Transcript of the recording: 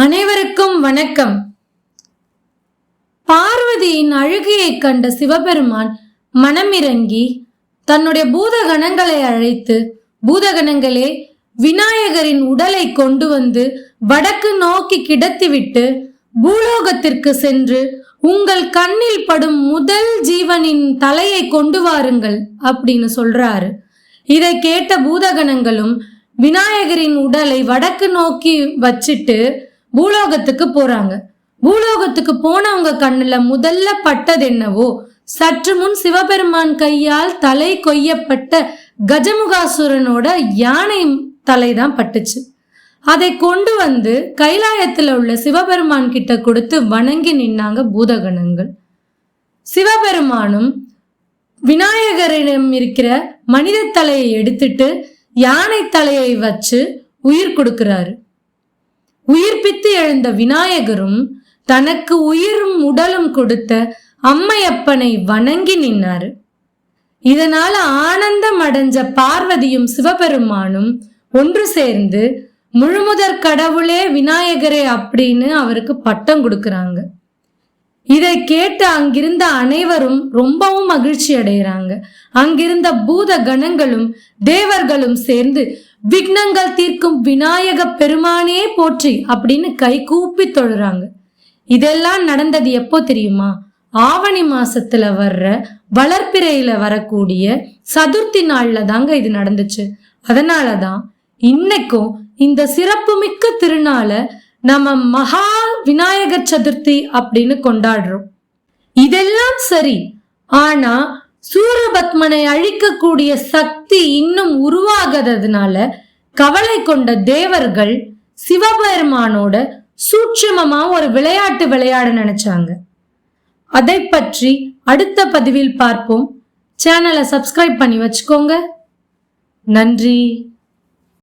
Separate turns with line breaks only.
அனைவருக்கும் வணக்கம். பார்வதியின் அழுகையைக் கண்ட சிவபெருமான் மனமிறங்கி தன்னுடைய பூதகணங்களை அழைத்து பூதகணங்களே விநாயகரின் உடலை கொண்டு வந்து வடக்கு நோக்கி கிடத்திவிட்டு பூலோகத்திற்கு சென்று உங்கள் கண்ணில் படும் முதல் ஜீவனின் தலையை கொண்டு வாருங்கள் அப்படின்னு சொல்றாரு. இதை கேட்ட பூதகணங்களும் விநாயகரின் உடலை வடக்கு நோக்கி வச்சிட்டு பூலோகத்துக்கு போறாங்க. பூலோகத்துக்கு போனவங்க கண்ணுல முதல்ல பட்டது என்னவோ சற்று முன் சிவபெருமான் கையால் தலை கொய்யப்பட்ட கஜமுகாசுரனோட யானை தலை தான் பட்டுச்சு. அதை கொண்டு வந்து கைலாயத்துல உள்ள சிவபெருமான் கிட்ட கொடுத்து வணங்கி நின்னாங்க பூதகணங்கள். சிவபெருமானும் விநாயகரிடம் இருக்கிற மனித தலையை எடுத்துட்டு யானை தலையை வச்சு உயிர் கொடுக்கிறாரு. உயிர்ப்பித்து எழுந்த விநாயகரும் தனக்கு உயிரும் உடலும் கொடுத்த அம்மையப்பனை வணங்கி நின்னாரு. இதனால ஆனந்தம் அடைஞ்ச பார்வதியும் சிவபெருமானும் ஒன்று சேர்ந்து முழுமுதற் கடவுளே விநாயகரே அப்படின்னு அவருக்கு பட்டம் கொடுக்கறாங்க. இதை கேட்டு அங்கிருந்த அனைவரும் ரொம்பவும் மகிழ்ச்சி அடைகிறாங்க. அங்கிருந்த பூத கணங்களும் தேவர்களும் சேர்ந்து விக்னங்கள் தீர்க்கும் விநாயக பெருமானே போற்றி அப்படின்னு கை கூப்பி தொழுறாங்க. இதெல்லாம் நடந்தது எப்போ தெரியுமா? ஆவணி மாசத்துல வர்ற வளர்ப்பிறையில வரக்கூடிய சதுர்த்தி நாள்ல தாங்க இது நடந்துச்சு. அதனாலதான் இன்னைக்கும் இந்த சிறப்புமிக்க திருநாளை நம்ம மகா விநாயகர் சதுர்த்தி அப்படின்னு கொண்டாடுறோம். இதெல்லாம் சரி ஆனா சூரபத்மனை அழிக்கக்கூடிய சக்தி இன்னும் உருவாகாததுனால கவலை கொண்ட தேவர்கள் சிவபெருமானோட சூட்சமமா ஒரு விளையாட்டு விளையாட நினைச்சாங்க. அதை பற்றி அடுத்த பதிவில் பார்ப்போம். சேனலை சப்ஸ்கிரைப் பண்ணி வச்சுக்கோங்க. நன்றி.